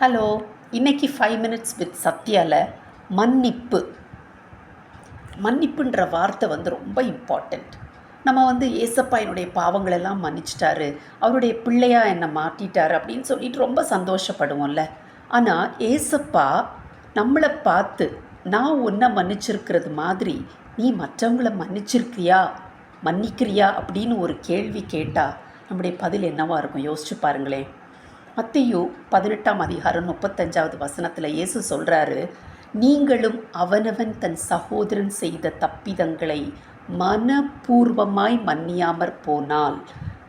Hello இன்னைக்கு five minutes with சத்யால மன்னிப்பு. மன்னிப்புன்ற வார்த்தை வந்து ரொம்ப இம்பார்ட்டண்ட் நம்ம வந்து ஏசப்பா என்னுடைய பாவங்களெல்லாம் மன்னிச்சிட்டாரு அவருடைய பிள்ளையா என்னை மாட்டிட்டாரு அப்படின்னு சொல்லிட்டு ரொம்ப சந்தோஷப்படுவோம்ல. ஆனால் ஏசப்பா நம்மளை பார்த்து நான் உன்னை மன்னிச்சிருக்கிறது மாதிரி நீ மற்றவங்கள மன்னிச்சிருக்கியா? மன்னிக்கிறியா? அப்படின்னு ஒரு கேள்வி கேட்டால் நம்முடைய பதில் என்னவாக இருக்கும்? யோசிச்சு பாருங்களேன். மத்தையோ பதினெட்டாம் அதிகாரம் முப்பத்தஞ்சாவது வசனத்தில் இயேசு சொல்கிறாரு நீங்களும் அவனவன் தன் சகோதரன் செய்த தப்பிதங்களை மனப்பூர்வமாய் மன்னியாமற் போனால்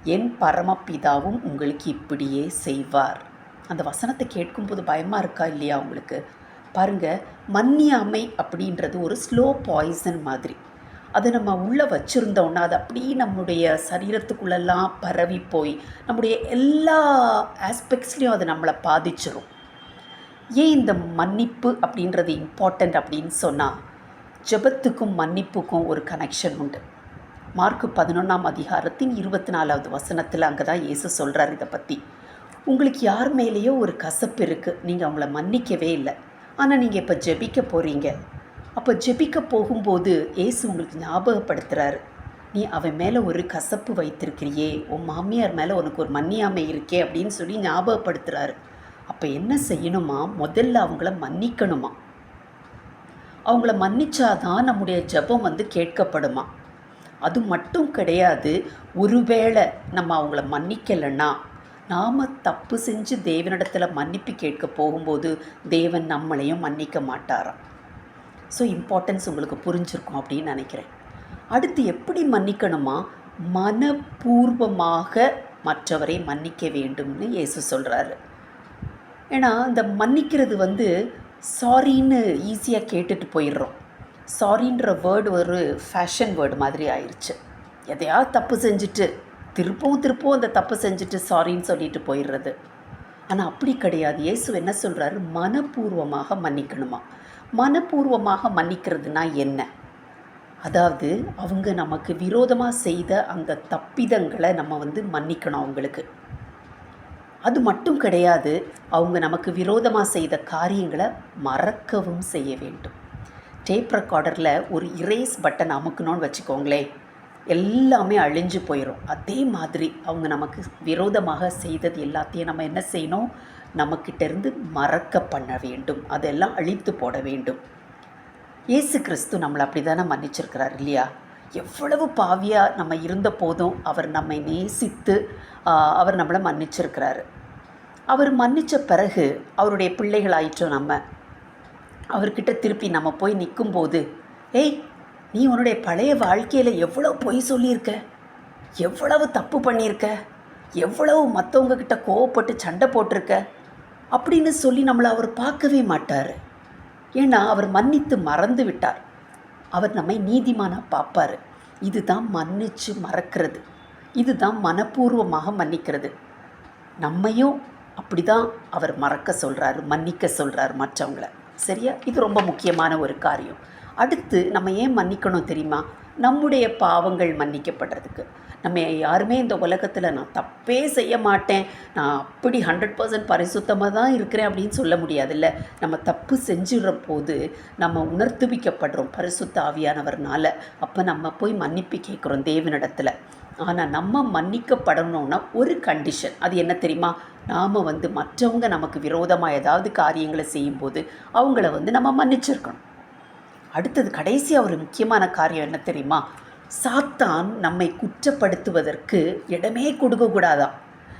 என் பரமபிதாவும் உங்களுக்கு இப்படியே செய்வார். அந்த வசனத்தை கேட்கும்போது பயமாக இருக்கா இல்லையா உங்களுக்கு? பாருங்கள் மன்னியாமை அப்படின்றது ஒரு ஸ்லோ பாய்சன் மாதிரி. அதை நம்ம உள்ளே வச்சுருந்தோன்னா அது அப்படியே நம்முடைய சரீரத்துக்குள்ளெல்லாம் பரவி போய் நம்முடைய எல்லா ஆஸ்பெக்ட்ஸ்லேயும் அது நம்மளை பாதிச்சிரும். ஏன் இந்த மன்னிப்பு அப்படின்றது இம்பார்ட்டண்ட் அப்படின்னு சொன்னால் ஜெபத்துக்கும் மன்னிப்புக்கும் ஒரு கனெக்ஷன் உண்டு. மார்க்கு பதினொன்றாம் அதிகாரத்தின் இருபத்தி நாலாவது வசனத்தில் அங்கே தான் இயேசு சொல்கிறார் இதை பற்றி உங்களுக்கு யார் மேலேயோ ஒரு கசப்பு இருக்குது நீங்கள் அவங்கள மன்னிக்கவே இல்லை. ஆனால் நீங்கள் இப்போ ஜெபிக்க போகிறீங்க அப்போ ஜெபிக்க போகும்போது ஏசு உங்களுக்கு ஞாபகப்படுத்துகிறாரு நீ அவன் மேலே ஒரு கசப்பு வைத்திருக்கிறியே உன் மாமியார் மேலே உனக்கு ஒரு மன்னியாமை இருக்கே அப்படின்னு சொல்லி ஞாபகப்படுத்துகிறாரு அப்போ என்ன செய்யணுமா? முதல்ல அவங்கள மன்னிக்கணுமா? அவங்கள மன்னிச்சாதான் நம்முடைய ஜெபம் வந்து கேட்கப்படுமா? அது மட்டும் கிடையாது ஒருவேளை நம்ம அவங்கள மன்னிக்கலைன்னா நாம் தப்பு செஞ்சு தேவனிடத்தில் மன்னிப்பு கேட்க போகும்போது தேவன் நம்மளையும் மன்னிக்க மாட்டாராம். ஸோ இம்பார்ட்டன்ஸ் உங்களுக்கு புரிஞ்சிருக்கும் அப்படின்னு நினைக்கிறேன். அடுத்து எப்படி மன்னிக்கணுமா? மனப்பூர்வமாக மற்றவரை மன்னிக்க வேண்டும்னு இயேசு சொல்கிறாரு ஏன்னா இந்த மன்னிக்கிறது வந்து சாரின்னு ஈஸியாக கேட்டுட்டு போயிடுறோம். சாரின்ற வேர்டு ஒரு ஃபேஷன் வேர்டு மாதிரி ஆயிடுச்சு எதையாவது தப்பு செஞ்சுட்டு திருப்பவும் திருப்பவும் அந்த தப்பு செஞ்சுட்டு சாரின்னு சொல்லிட்டு போயிடுறது. ஆனால் அப்படி கிடையாது. இயேசு என்ன சொல்கிறாரு மனப்பூர்வமாக மன்னிக்கணுமா? மனப்பூர்வமாக மன்னிக்கிறதுனா என்ன? அதாவது அவங்க நமக்கு விரோதமாக செய்த அந்த தப்பிதங்களை நம்ம வந்து மன்னிக்கணும் அவங்களுக்கு. அது மட்டும் கிடையாது அவங்க நமக்கு விரோதமாக செய்த காரியங்களை மறக்கவும் செய்ய வேண்டும். டேப் ரெக்கார்டரில் ஒரு இரேஸ் பட்டன் அமுக்கணும்னு வச்சுக்கோங்களேன். எல்லாமே அழிஞ்சு போயிடும் அதே மாதிரி அவங்க நமக்கு விரோதமாக செய்தது எல்லாத்தையும் நம்ம என்ன செய்யணும்? நம்மக்கிட்டேருந்து மறக்க பண்ண வேண்டும். அதெல்லாம் அழித்து போட வேண்டும். இயேசு கிறிஸ்து நம்மளை அப்படி தானே மன்னிச்சிருக்கிறார் இல்லையா? எவ்வளவு பாவியாக நம்ம இருந்த போதும் அவர் நம்மை நேசித்து அவர் நம்மளை மன்னிச்சிருக்கிறாரு. அவர் மன்னித்த பிறகு அவருடைய பிள்ளைகள் ஆயிட்டோம் நம்ம. அவர்கிட்ட திருப்பி நம்ம போய் நிற்கும்போது ஏய் நீ உன்னுடைய பழைய வாழ்க்கையில் எவ்வளோ பொய் சொல்லியிருக்க? எவ்வளவு தப்பு பண்ணியிருக்க? எவ்வளவு மற்றவங்க கிட்ட கோவப்பட்டு சண்டை போட்டிருக்க? அப்படின்னு சொல்லி நம்மளை அவர் பார்க்கவே மாட்டார். ஏன்னா அவர் மன்னித்து மறந்து விட்டார். அவர் நம்மை நீதிமானாக பார்ப்பார். இதுதான் மன்னிச்சு மறக்கிறது. இதுதான் மனப்பூர்வமாக மன்னிக்கிறது. நம்மையும் அப்படி தான் அவர் மறக்க சொல்கிறாரு மன்னிக்க சொல்கிறார் மற்றவங்களை. சரியா? இது ரொம்ப முக்கியமான ஒரு காரியம். அடுத்து நம்ம ஏன் மன்னிக்கணும் தெரியுமா? நம்முடைய பாவங்கள் மன்னிக்கப்படுறதுக்கு. நம்ம யாருமே இந்த உலகத்தில் நான் தப்பே செய்ய மாட்டேன். நான் அப்படி ஹண்ட்ரட் பர்சன்ட் பரிசுத்தமாக தான் இருக்கிறேன் அப்படின்னு சொல்ல முடியாதுல்ல. நம்ம தப்பு செஞ்சிடுற போது நம்ம உணர்த்துவிக்கப்படுறோம் பரிசுத்த ஆவியானவர்னால. அப்போ நம்ம போய் மன்னிப்பு கேட்குறோம் தேவனிடத்தில். ஆனால் நம்ம மன்னிக்கப்படணும்னா ஒரு கண்டிஷன் அது என்ன தெரியுமா? நாம் வந்து மற்றவங்க நமக்கு விரோதமாக ஏதாவது காரியங்களை செய்யும்போது அவங்கள வந்து நம்ம மன்னிச்சிருக்கணும். அடுத்தது கடைசியாக ஒரு முக்கியமான காரியம் என்ன தெரியுமா? சாத்தான் நம்மை குற்றப்படுத்துவதற்கு இடமே கொடுக்கக்கூடாதான்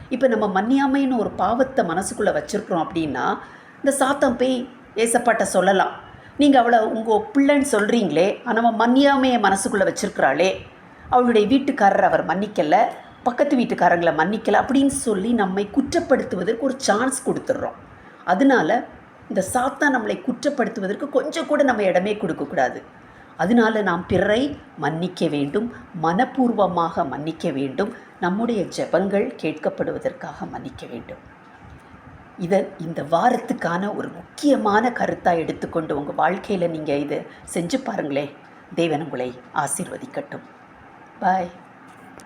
இப்போ நம்ம மன்னியாமைன்னு ஒரு பாவத்தை மனசுக்குள்ளே வச்சுருக்குறோம் அப்படின்னா இந்த சாத்தம் போய் ஏசப்பாட்ட சொல்லலாம். நீங்கள் அவளை உங்கள் பிள்ளைன்னு சொல்கிறீங்களே ஆனால் நம்ம மன்னியாமையை மனசுக்குள்ளே வச்சுருக்கிறாளே அவளுடைய வீட்டுக்காரர் அவர் மன்னிக்கலை பக்கத்து வீட்டுக்காரங்களை மன்னிக்கலை அப்படின்னு சொல்லி நம்மை குற்றப்படுத்துவதற்கு ஒரு சான்ஸ் கொடுத்துட்றோம். அதனால இந்த சாத்தா நம்மளை குற்றப்படுத்துவதற்கு கொஞ்சம் கூட நம்ம இடமே கொடுக்கக்கூடாது அதனால நாம் பிறரை மன்னிக்க வேண்டும் மனப்பூர்வமாக மன்னிக்க வேண்டும் நம்முடைய ஜெபங்கள் கேட்கப்படுவதற்காக மன்னிக்க வேண்டும். இதை இந்த வாரத்துக்கான ஒரு முக்கியமான கருத்தாக எடுத்துக்கொண்டு உங்கள் வாழ்க்கையில் நீங்கள் இதை செஞ்சு பாருங்களேன். தேவன் உங்களை ஆசீர்வதிக்கட்டும். 拜。